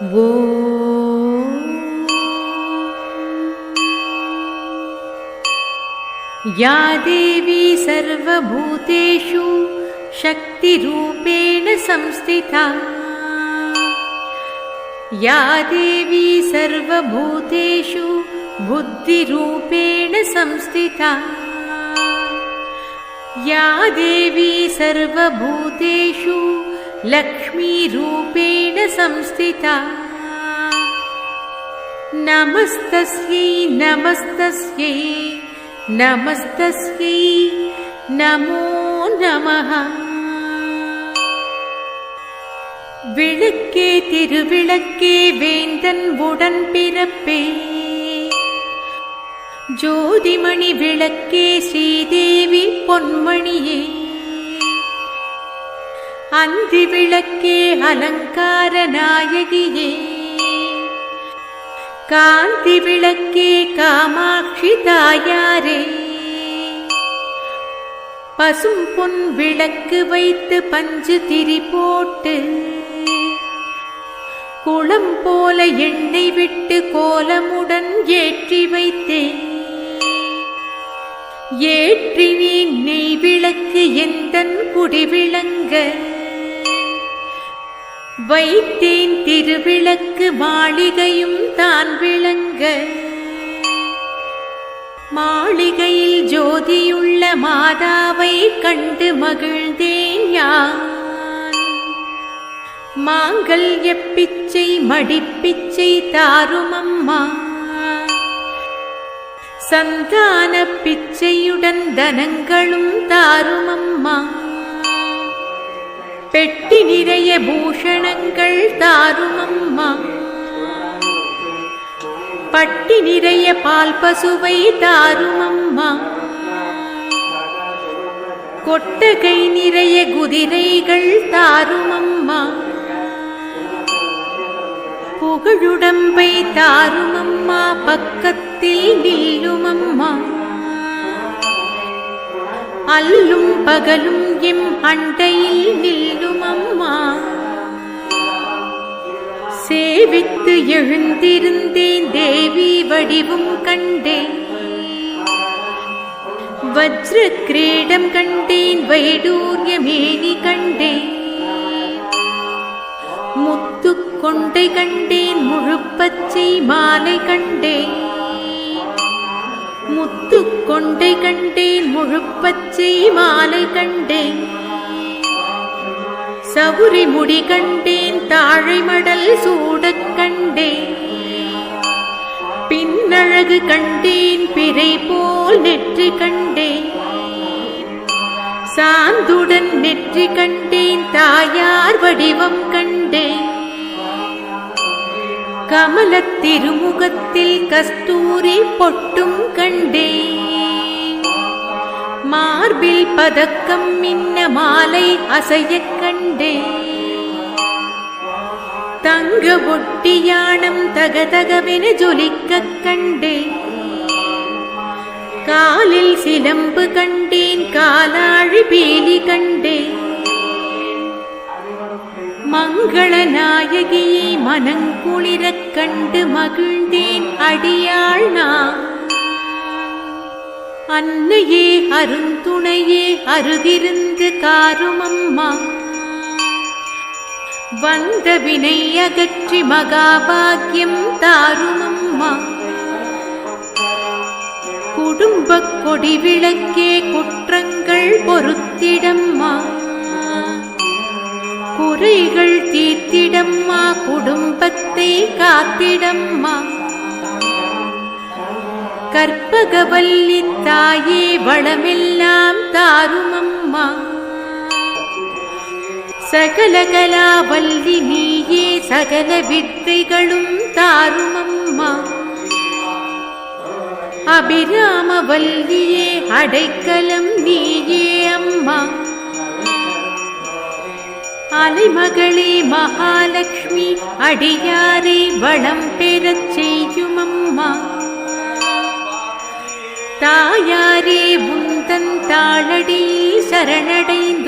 या देवी सर्वभूतेषु शक्तिरूपेण संस्थिता। या देवी सर्वभूतेषु बुद्धिरूपेण संस्थिता। या देवी सर्वभूतेषु लक्ष्मीरूपेण संस्थिता नमस्तस्यै नमस्तस्यै नमस्तस्यै नमो நமः விளக்கே திருவிளக்கே வேந்தன் உடன் பிறப்பே ஜோதிமணி விளக்கே ஸ்ரீதேவி பொன்மணியே அந்தி விளக்கே அலங்கார நாயகியே. காந்தி விளக்கே காமாட்சி தாயாரே. பசும் பொன் விளக்கு வைத்து பஞ்சு திரி போட்டு குளம் போல எண்ணெய் விட்டு கோலமுடன் ஏற்றி வைத்தேன் ஏற்றி நீ நெய் விளக்கு எந்தன் குடி விளங்க. வைத்தேன் திருவிளக்கு மாளிகையும் தான் விளங்க. மாளிகையில் ஜோதியுள்ள மாதாவை கண்டு மகிழ்ந்தேன் யான். மாங்கல்ய பிச்சை மடிப்பிச்சை தாருமம்மா. சந்தான பிச்சையுடன் தனங்களும் தாருமம்மா. பெட்டி நிறைய பூஷணங்கள் தாருமம்மா. பட்டி நிறைய பால் பசுவை தாருமம்மா. கொட்டகை நிறைய குதிரைகள் தாருமம்மா. புகழுடம்பை தாருமம்மா பக்கத்தில் நில்லுமம்மா. அல்லும் பகலும் எம் அண்டையில் சேவித்து எழுந்திருந்தேன் தேவி வடிவும் கண்டேன். வஜ்ர கிரீடம் கண்டேன் வைடூரியமேனி கண்டேன். முத்து கொண்டை கண்டேன் முழுப்பச்சை மாலை கண்டேன். முத்து கொண்டை கண்டேன் முழுப்பச்சை மாலை கண்டேன். சவுரி முடி கண்டேன் தாழைமடல் சூடக் கண்டேன் பின்னழகு கண்டேன் பிறை போல் நெற்றி கண்டேன் சாந்துடன் நெற்றி கண்டேன் தாயார் வடிவம் கண்டேன் கமல திருமுகத்தில் கஸ்தூரி பொட்டும் கண்டேன் மார்பில் பதக்கம் மின்ன மாலை அசையக் கண்டேன் தங்க ஒட்டியானம் தகதகவென ஜொலிக்க கண்டேன். காலில் சிலம்பு கண்டேன் காலாழி பேலி கண்டேன். மங்கள நாயகியை மனங்குளிரக் கண்டு மகிழ்ந்தேன் அடியாள் நான். அன்னையே அருந்துணையே அருகிருந்து காருமம்மா. வந்த வினை அகற்றி மகாபாகியம் தாருமம்மா. குடும்ப கொடி விளக்கே குற்றங்கள் பொறுத்திடம்மா குறைகள் தீர்த்திடம்மா குடும்பத்தை காத்திடம்மா. கற்பகவல்லி தாயே வளமெல்லாம் தாருமம்மா. சகலகலாவல்லி நீயே சகல வித்தைகளும் தாருமம்மா. அபிராம வல்லியே அடைக்கலம் நீயே அம்மா. அலைமகளே மகாலட்சுமி அடியாரை வளம் பெறச் செய்யும் அம்மா தாயாரே உந்தன் தாளடி சரணடைந்த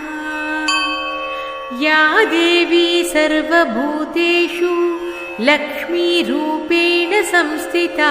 या देवी सर्वभूतेषु लक्ष्मीरूपेण संस्थिता